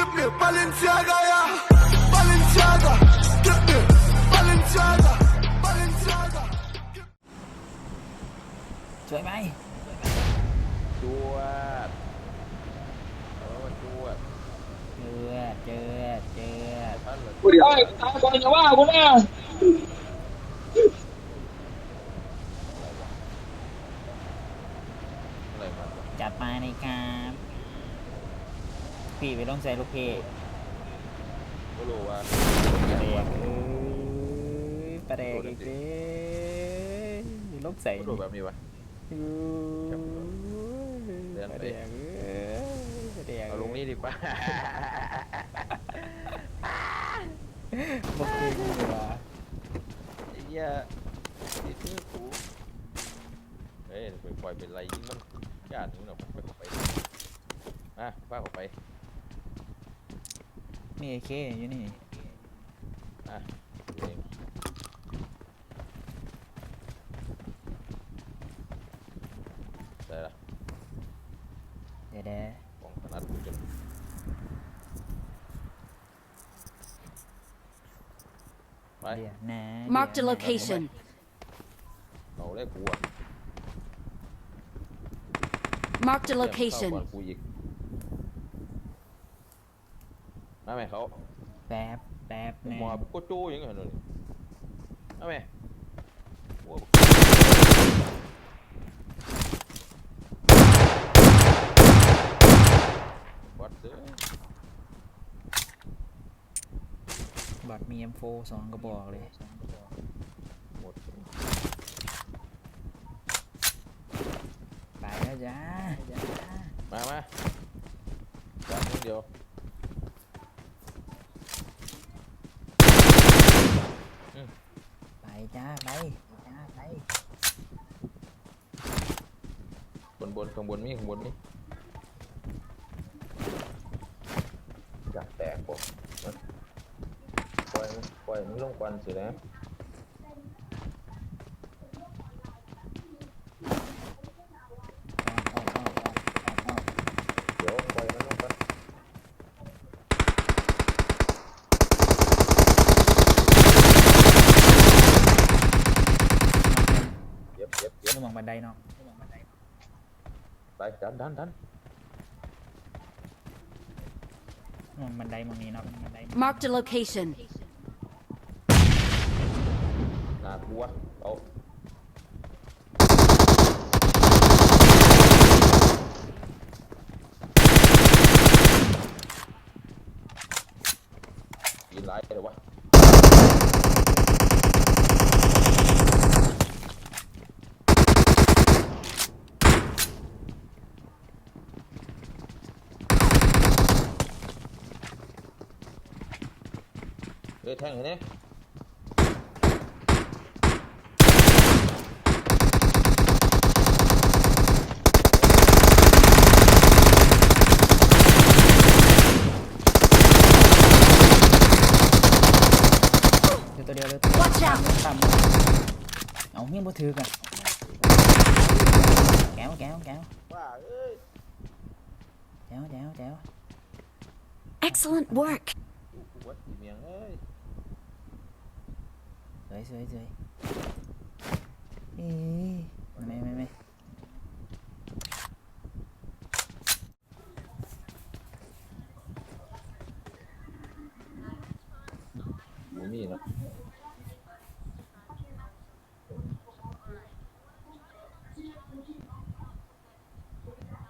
Gib mir Balenciaga, ja. Balenciaga. Gib mir Balenciaga. Balenciaga. สวยไหมจวดเออจวดเจอเจอเจอท่านเลยกูเดี๋ยวไอ้ตาก่อนอย่าว่ากูนะอะไรมาจัดมาในครับ พี่ไปต้องใส่ลูกเพจก็รู้ว่าประเดกเอ้ยประเดกอีกเด้อลูกใส่ก็รู้แบบนี้วะ เอ้ยเดินประไปเดกเอ้ยประเดกเอาลงนี่ดีกว่าบอกเองดีกว่าไอ้เหี้ยนี่คือกูเฮ้ยไปปล่อยเป็นไรยิ่งมันญาติมึงเนาะไปเข้าไปอะป้าเข้าไป มีไอเคอยู่นี่อะเองได้ละเดี๋ยวเดี๋ยวของถนัดกูจนไปเดี๋ยวนะ Marked a เดี๋ยวนะ location. เราได้กูอะ Marked a เตรียมเข้า location. ก่อนกูอีก มาไหมเขาแป๊บแป๊บผมนะมอโกโจ้ยังไงนู่นมาไหมโอ้วัดเด้อบอดมี M4 สองกระบอกเลยหมดไปแล้วจ้ามามาจานนิดเดียว ไป จ้าไปบนบนข้างบนมีข้างบนมีอยากแตกบ่มันปล่อยมันปล่อยมันลงควันสินะ เดี๋ยวปล่อยมันลงกัน เย็บเย็บเย็บระวังบันไดเนาะไปดันดันดันระวังบันไดมองนี้เนาะบันได Marked a location. น่ากลัวเอายินไรเลยวะ แทงเห็นไหมเดี๋ยวตัวเดียวเลยตัวเดียว Watch out ต่ำเอาเฮี้ยบ่ถือกันแก้วแก้วแก้วว่าเอ้ยแก้วแก้วแก้ว Excellent work. กูกูวัดอีเมียงเอ้ยส วยสวยสวยเอ้ยไม่ไม่ไม่กูมีเนาะ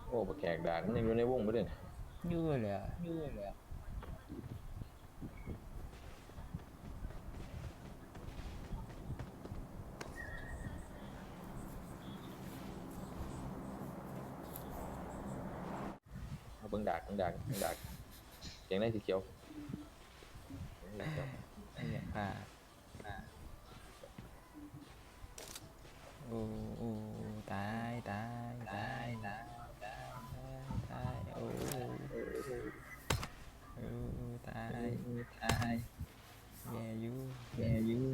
โอ้ปลาแขกด่างมันยังอยู่ในวงไม่ได้ยืดเลยอะยืดเลย เอาเบิ่งดากเบิ่งดากเบิ่งดากเกียงได้สีเขียวไอ้เหี้ยผ่าผ่าโอ้โอ้ตายตายตายตายตายตายโอ้โอ้ตายตายแย่อยู่แย่อยู่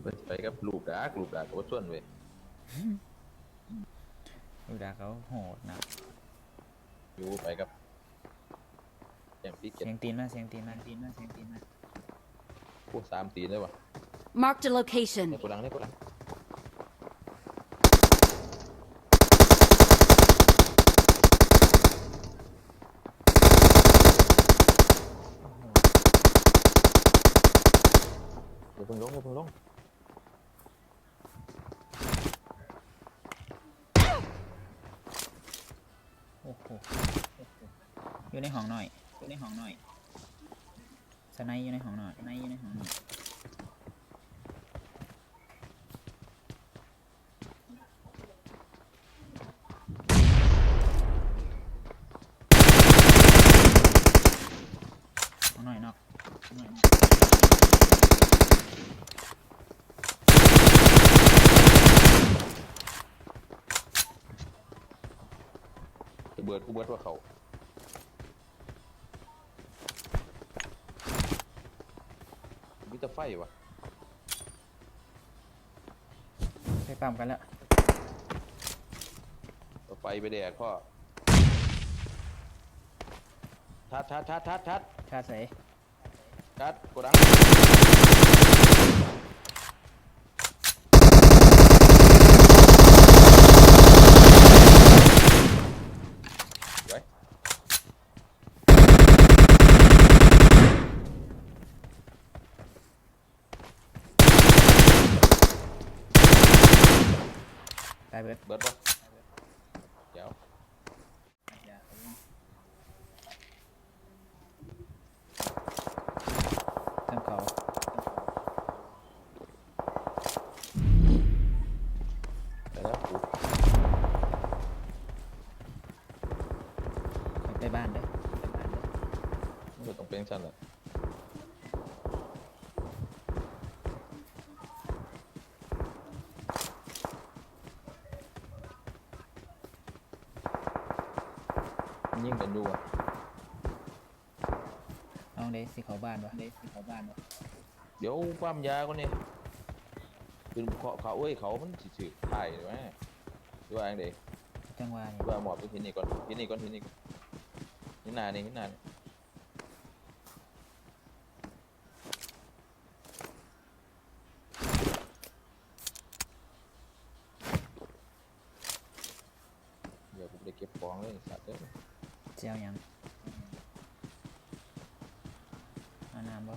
เบิ่งไป กับลูกดากลูกดากกับว่าส่วนเว้ยดูดาเขาโหดนะอยู่ไปกับแจมปีเก็ตเสียงตีนมาเสียงตีนมาตีนมาเสียงตีนมาพูดสามตีนเลยวะ Marked a ใน location. กูดังในกูดังอย่าเพิ่งลงอย่าเพิ่งลง อยู่ในห้องหน่อยอยู่ในห้องหน่อยสไนด์อยู่ในห้องหน่อยสไนด์อยู่ในห้องหน่อยเอาหน่อยนอกเอาหน่อยนอกจะเบิดกูเบิดว่าเขา วิตาไฟวะไปปั๊มกันแล้วเอาไฟไปแดกพ่อทัดทัดทัดทัดทัดชาติใส่ทัดกูดังไว้ ตายเบิดเบิดปะเดี๋ยวทำเขาไปแล้วกู ไปบ้านเด้อไปบ้านเด้อไม่ต้องเป็นชั้นละยิ่งกันดูอะเอาเด้สิเขาบ้านวะเด้สิเขาบ้านวะเดี๋ยวความยาก่อนนี่คือเขาเขาเอ้ยเขามันสิสืถ่ายหรือว่าหรือว่าอย่างเดจังหวะหนี่รือว่าหมอบไปที่นี่ก่อนที่นี่ก่อนที่นี่ก่อนนี่นานี่นี่นานี่เดี๋ยวผมไปเก็บของเลยสัตว์เอ้ย เจียวหยัง เอาน้ำบ่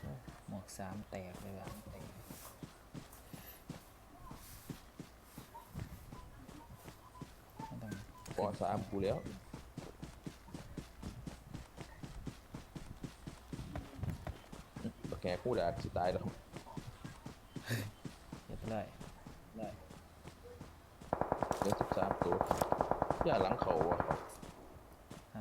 โอ้หมวกสามแตกเลยว่ะแตกไม่ต้องปอสามกูแล้วแกกูด่าสิตายแล้วเรียบร้อยเหลือสิบสามตัวอย่าหลังเขาอะ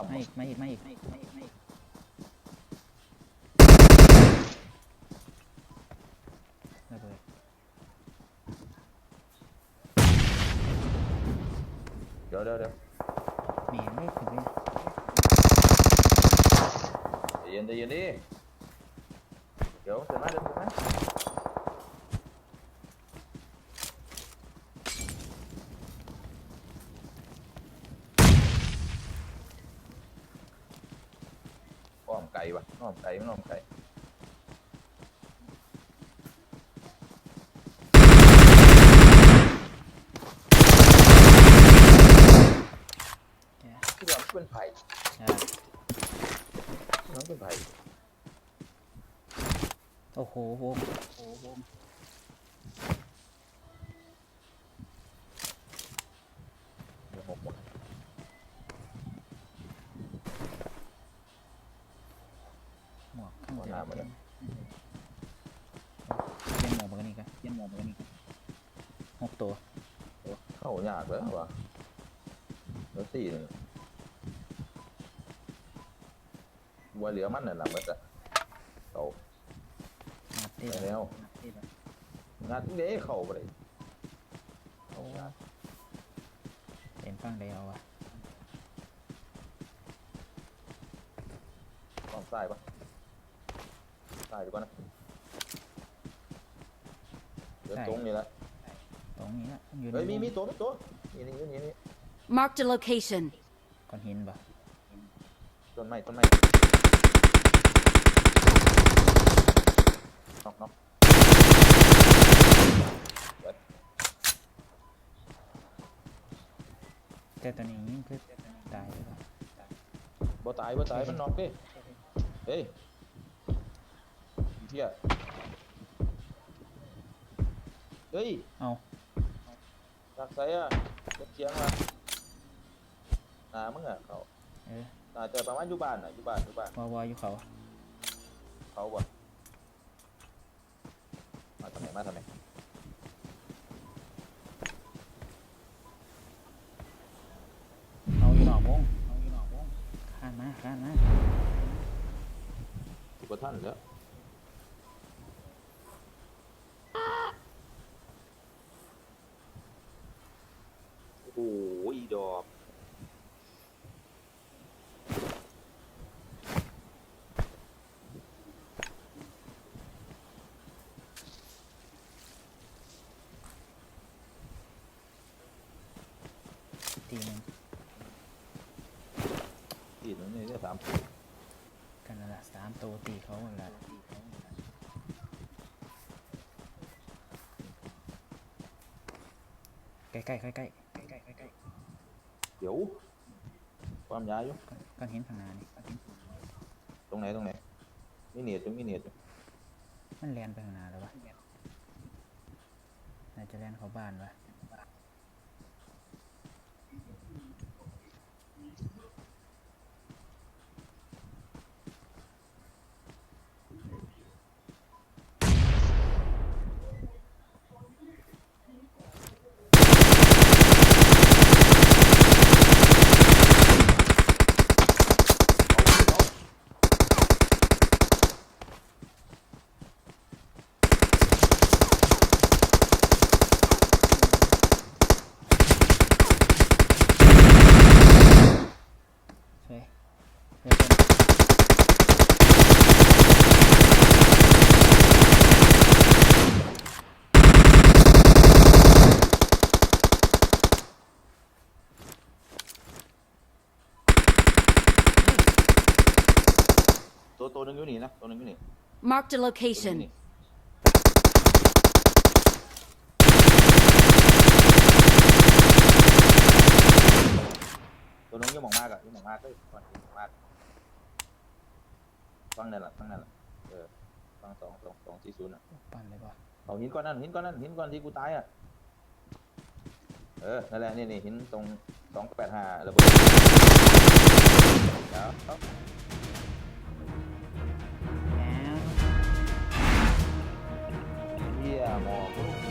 ต่ำไม่อีกไม่อีกไม่อีกไม่อีกไม่อีกไม่อีกระเบิดเดี๋ยวเดี๋ยวเดี๋ยวแหม่ไม่ถึงเลยใจเย็นใจเย็นดิเดี๋ยวเสร็จไหมเดี๋ยวเสร็จไหมอ้อ มไก่ปะอ้อมไก่ไม่อ้อมไก่แกที่ว่ามันเป็นไผ่ใช่มันเป็นไผ่โอ้โหวงโอ้โหวงเดี๋ยวผมบอกให้ หมดเลยเย็นหมอกมากันนี่กันเย็นหมอกมากันนี่กันหกตัวเข้ายากเลยว่ะแล้วสี่หนึ่งวัวเหลือมันน่ะหลังมันจะโตงัดที่ไปละแล้วงัดที่ละงัดเด้เข้าไปเลยโอ้เห็นฟังได้เอาวะต้องซ้ายปะ ซ้ายดีกว่านะเดี๋ยวตรงนี่แหละตรงนี้ละอยู่ในเฮ้ยมีวงมีตัวมีตัวนี่นี่นี่นี่ Marked a location. ก้อนหินปะต้นไม้ต้นไม้น็อกน็อกแต่ตัวนี้ยิ่งคือตายเลยปะบ่ตายบ่ตายมันน็อกดิเฮ้ยอี เที่ยเฮ้ยเอาจากไสอะเก็บเสียงมาหนามึงอะเขาเออน่าจะประมาณอยู่บ้านน่ะอยู่บ้านอยู่บ้านวอวออยู่เขาเขาบ่มาทำไมมาทำไมเอาอยู่นอกวงเอาอยู่นอกวงข้ามมาข้ามมาสิบท่านแล้ว นึงตีตรงนี้ได้สามตัวกันละสามตัวตีเขาหมดแล้วใกล้ๆใกล้ๆใกล้ๆใกล้ๆใกล้เดี๋ยว ความยาวอยู่ก็เห็นข้างหน้านี่ตรงไหนตรงไหนมีเนียดอยู่มีเนียดอมมันแลนไปข้างหน้าแล้ววะน่าจะแลนเขาบ้านวะ ตัวตัวหนึงอยู่นี่นะตัวหนึงอยู่นี่ Marked a ตัวหนึ่งอยู่ location. นี่ตัวหนึงอยังมองมากอะอยังมองมากเลยก่อนอยังมองมากฟังนั่นแหละฟังนั่นแหละเออฟังสองสองสองสี่ศูนย์อะ ปั่นเลยป่ะเอาหินก้อนนั้นหินก้อนนั้นหินก้อนที่กูตายอะ เออ นั่นแหละนี่นี่หินตรงสองแปดห้าระเบิด more.